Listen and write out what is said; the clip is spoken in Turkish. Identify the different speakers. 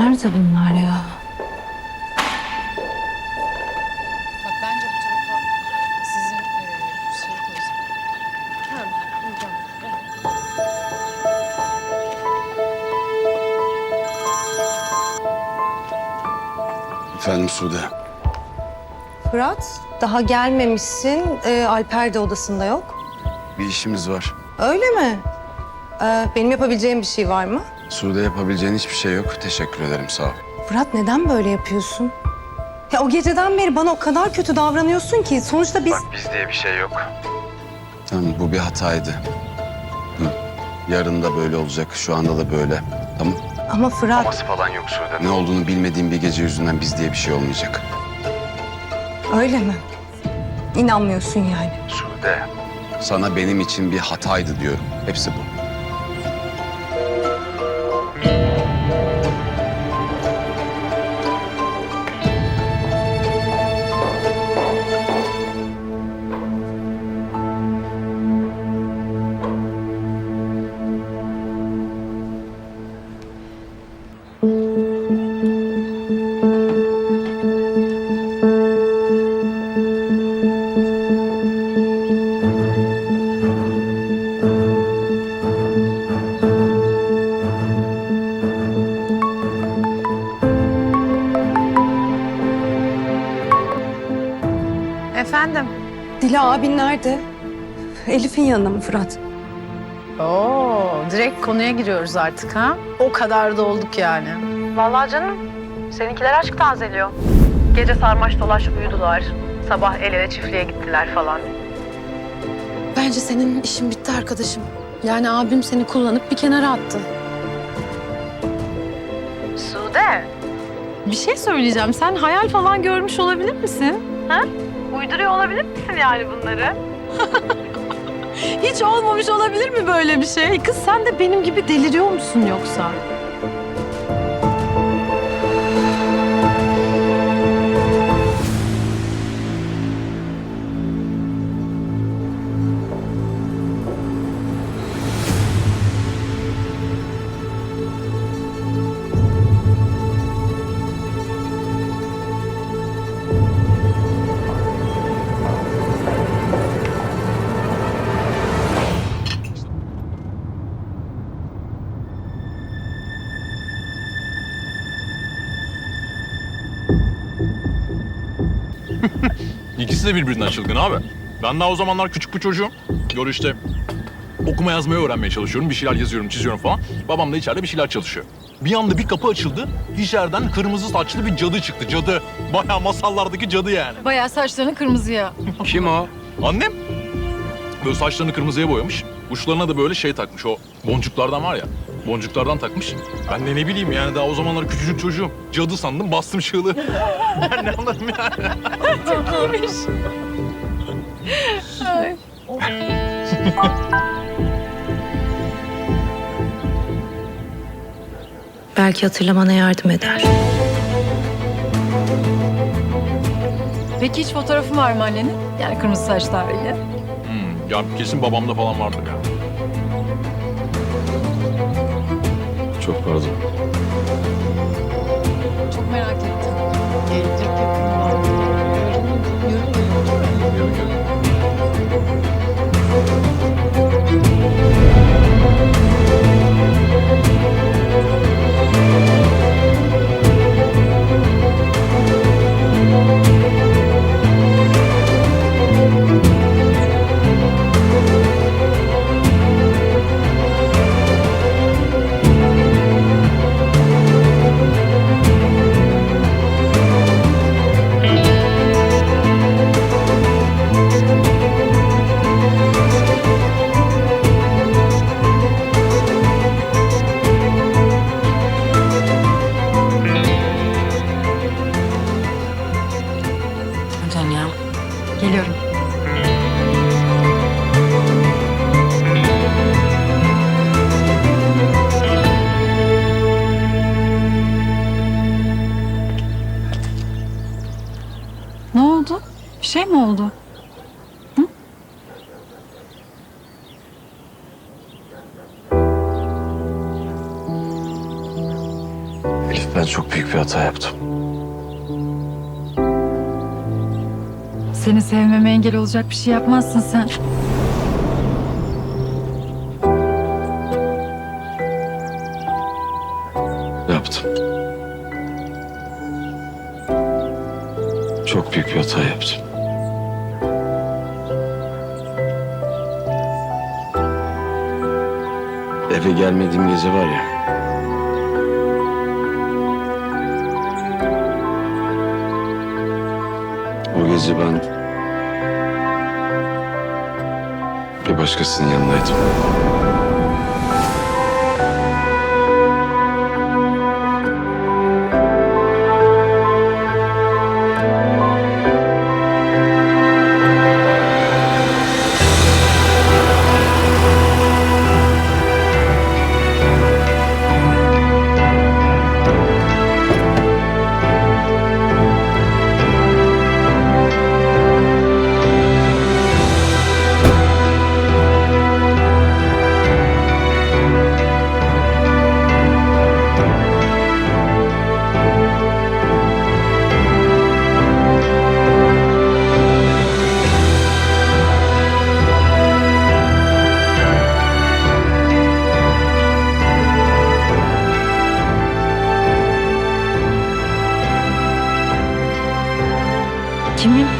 Speaker 1: Nerede bunlar ya?
Speaker 2: Bak bence bu tarafa sizin e, şey uyacağım. Evet.
Speaker 3: Efendim Sude.
Speaker 1: Fırat, daha gelmemişsin. Ee, Alper de odasında yok.
Speaker 3: Bir işimiz var.
Speaker 1: Öyle mi? Ee, benim yapabileceğim bir şey var mı?
Speaker 3: Sude yapabileceğin hiçbir şey yok. Teşekkür ederim sağ ol.
Speaker 1: Fırat neden böyle yapıyorsun? Ya o geceden beri bana o kadar kötü davranıyorsun ki sonuçta biz...
Speaker 3: biz diye bir şey yok. Tamam bu bir hataydı. Hı. Yarın da böyle olacak. Şu anda da böyle. Tamam.
Speaker 1: Ama Fırat
Speaker 3: falan yok Sude. Ne olduğunu bilmediğim bir gece yüzünden biz diye bir şey olmayacak.
Speaker 1: öyle mi? İnanmıyorsun yani.
Speaker 3: Sude. Sana benim için bir hataydı diyorum. Hepsi bu.
Speaker 2: Efendim?
Speaker 1: Dila abin nerede? Elif'in yanında mı Fırat?
Speaker 2: Oo, direkt konuya giriyoruz artık ha? O kadar da olduk yani.
Speaker 4: Vallahi canım, seninkiler aşk tazeliyor. Gece sarmaş dolaş uyudular. Sabah el ele çiftliğe gittiler falan.
Speaker 2: Bence senin işin bitti arkadaşım. Yani abim seni kullanıp bir kenara attı.
Speaker 4: Sude,
Speaker 2: Bir şey söyleyeceğim. Sen hayal falan görmüş olabilir misin?
Speaker 4: Uyduruyor olabilir misin yani bunları?
Speaker 2: Hiç olmamış olabilir mi böyle bir şey? Kız sen de benim gibi deliriyor musun yoksa?
Speaker 5: İkisi de birbirinden çılgın abi. Ben daha o zamanlar küçük bir çocuğum. Gör işte okuma yazmayı öğrenmeye çalışıyorum. Bir şeyler yazıyorum, çiziyorum falan. Babam da içeride bir şeyler çalışıyor. Bir anda bir kapı açıldı. İçeriden kırmızı saçlı bir cadı çıktı. Cadı. Bayağı masallardaki cadı yani.
Speaker 2: Bayağı saçlarını kırmızıya.
Speaker 3: Kim o?
Speaker 5: Annem böyle saçlarını kırmızıya boyamış. Uçlarına da böyle şey takmış. O boncuklardan var ya. Boncuklardan takmış. Ben de ne bileyim yani daha o zamanlar küçücük çocuğum. Cadı sandım bastım çığlığı. ben ne anlarım yani.
Speaker 1: Belki hatırlamana yardım eder.
Speaker 2: Peki hiç fotoğrafı var mı annenin? Yani kırmızı saçlarıyla.
Speaker 5: Hmm, ya kesin babamda falan vardır ya. Çok pardon.
Speaker 2: Çok merak ettim. Gelecek yakında. Yarın, yarın
Speaker 1: Can ya.
Speaker 2: Geliyorum. Ne oldu? Bir şey mi oldu?
Speaker 3: Elif Ben çok büyük bir hata yaptım.
Speaker 6: Seni sevmeme engel olacak bir şey yapmazsın sen.
Speaker 3: Yaptım. Çok büyük bir hata yaptım. Eve gelmediğim gece var ya. O gece ben bir başkasının yanındaydım.
Speaker 6: 秦
Speaker 3: 明